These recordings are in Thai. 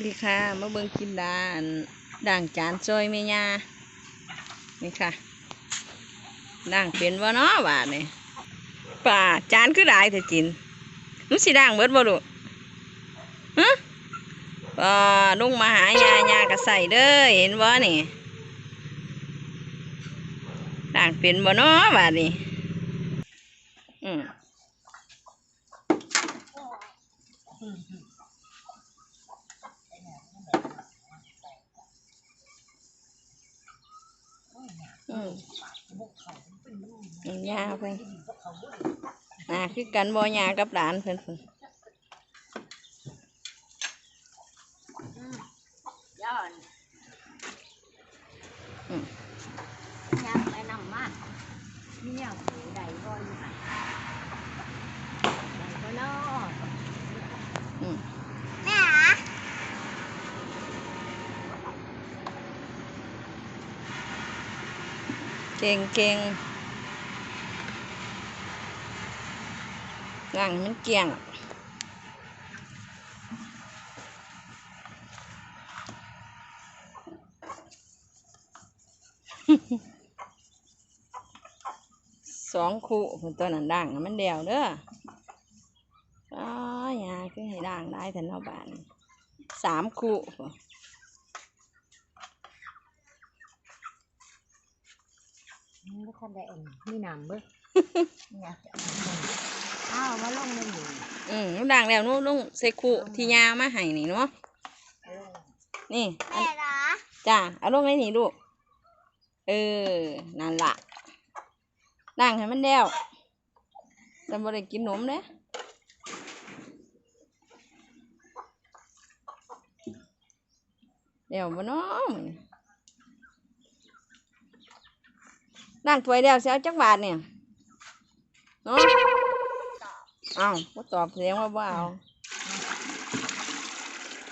ดีค่ะมาเบิ่งกินดานด่างจานซอยเมียานี่ค่ะด่างเป็นบ่เนาะบาดนี่ป่าจานคือได้แต่กินนุสิด่างเบิดบ่ลูกฮะป่าลุงมาหายายาก็ใส่เด้อเห็นบ่นี่ด่างเป็นบ่เนาะบานี่อืม ยาไปอ่าคือกันบ่ยากับหลานเพิ่นพุ่นย้อนอืมยังไปนำมามีอย่างหูใดบ่อยู่หันใดบ่เนาะอืมแม่หาเก่งเก่ง ล้างให้มันเกลี่ยงสองคู่คนตัวนั้นด่างให้มันเดียวเด้ออ๋อยาคือให้ด่างได้แต่นอกบ้านสามคู่พุ่นบ่ทันได้เอ็นมีน้ำเบิ่เนี่ย อ้าวมาลงในหมูอืมด่างแล้วนู้นลุงเซคูที่ยามาให้นี่เนาะเอาลงนี่อันแม่หรอจ้าเอาลงไว้นี่ลูกเออนั่นละด่างให้มันแล้วจะบ่ได้กินนมเด้เดี๋ยวบ่เน้องด่างถ้วยแล้วสิเอาจักบาทเนี่ยเนาะเอ้าบ่ตอบเสียงว่าบ่เอา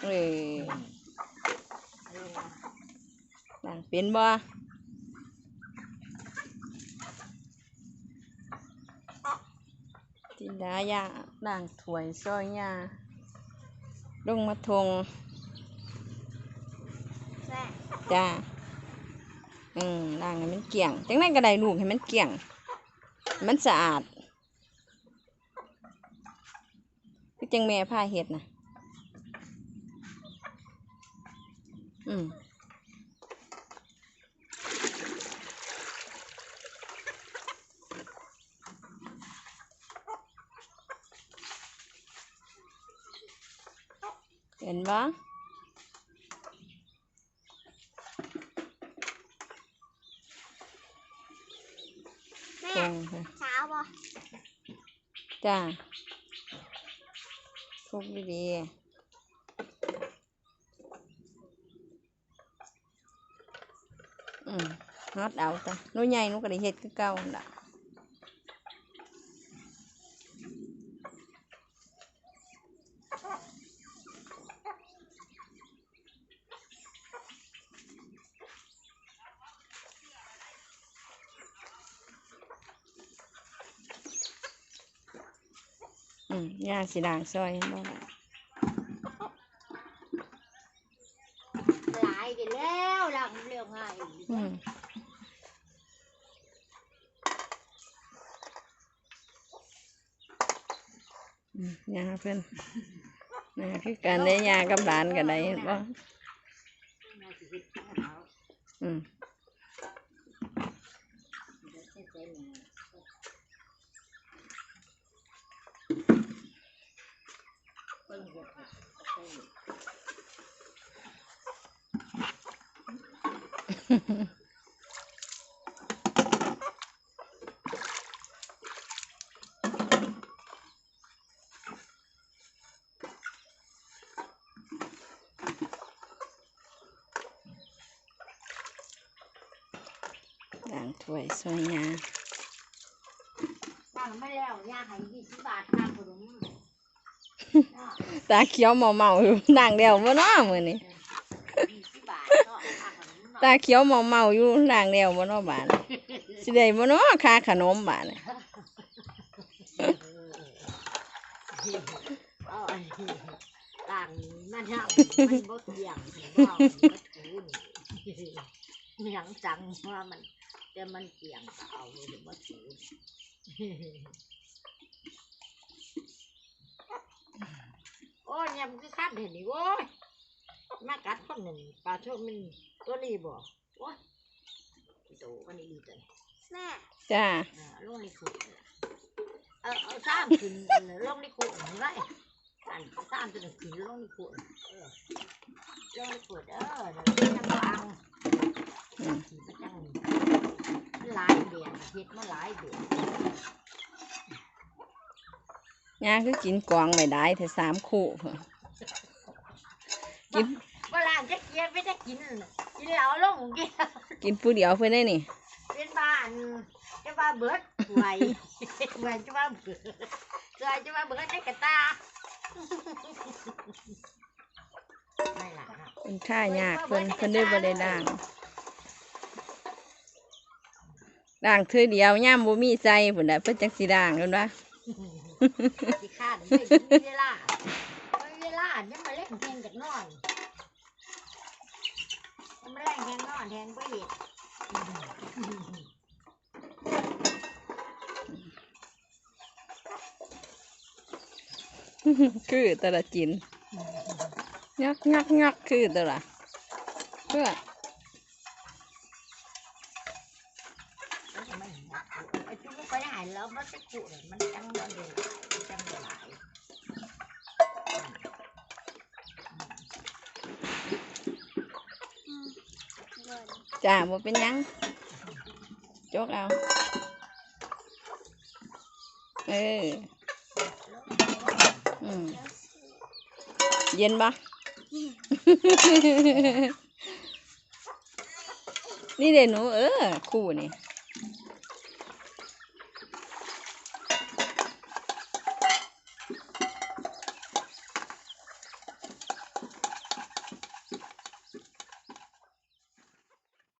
เออเอาลงมาด่างเป็นบ่จินดายาด่างถวยซอยยาลงมาทงแม่จ้าอืมด่างให้มันเกลี่ยงจังนั้นก็ได้ลูกให้มันเกลี่ยงให้มันสะอาดคือ จังแม่ผ้าเห็ดนะอืมเห็นปะแม่ตรงค่ะเช้าบ่จ้า ทุกดีๆอืมฮอดเอาจ้ะห นูใหญ่หนูก็ได้เฮ็ดคือเก่าหั่นล่ะอืมย่าสิด่างซอยให้บ่ หลังถ้วหลังเร็วง่ายอืมอืมยาเพิ่นนะคือการได้ยานได้เห็นบ่อืมด่างถ้วยซอยยาตั้งไม่แล้วย่าให้ยี่สิบบาทค่าขนม ตาเขียวเมาเมาอยู่ด่างเดียวบ่เนาะมื้อนี้ยี่ตาเขียวเมาเมาอยู่ด่างเดียวบ่เนาะบาดนี้สิได้บ่เนาะค่าขนมบาดนี้เอานนี้ต่างนมันเน่ามันบดเบี่ยงบ่ถูนี่หยังจังว่ามันแต่มันเกี่ยงเอาเลยบ่ถู อ้ยยำคือคัดเห็นนี่โว้ยมากัดคนหนึ่งปลาโชคมันตัวนี้บ่โอ้ยโตวันนี้ดีจังแม่จ้าอ่าลงในขวดเลยเอาเอาซ้ำขึ้นเลยลงในขวดเห็นไหมอันซ้ำจะขึ้นลงในขวดเออลงในขวดเออเดี๋ยวยังวางอืมขี่ประจังมันหลายเดือนเฮ็ดมาหลายเดือน ย่าคือกินกวางไม่ได้แต่สามคู่เพิ่นกินเวลาจะเกียไม่ได้กินน่ะกินเหล้าลงกินกินผู้เดียวเพื่อนได้นี่เป็นบ้านจะว่าเบิดไหวไหวจะว่าเบิดไหวจะว่าเบิดได้กระตาไม่ล่ะนะเป็นท่ายากเพิ่นเพิ่นได้บ่ได้ด่างด่างเธอเดียวย่ามบ่มีใจพุ่นน่ะเพิ่นจังสิด่างเพิ่นว่า สิข้านไม่มีเวลาไม่มีเวลาเนี่ยมาเล่นแทงจากน้อนมาเล่นแทงนอนแทงไปเห็ดคือต่ละจินยักยักยักคือต่ละเพื่อ แล้วทำไมเห็นนะไอ้จุ๊บไปหาย แล้วมันจะขุ่นมันจังบ่เดือดจังบ่หลายจ้าบ่เป็นหยังจกเอาเอออืมเย็นปะ นี่เด่นหนูเออคู่นี่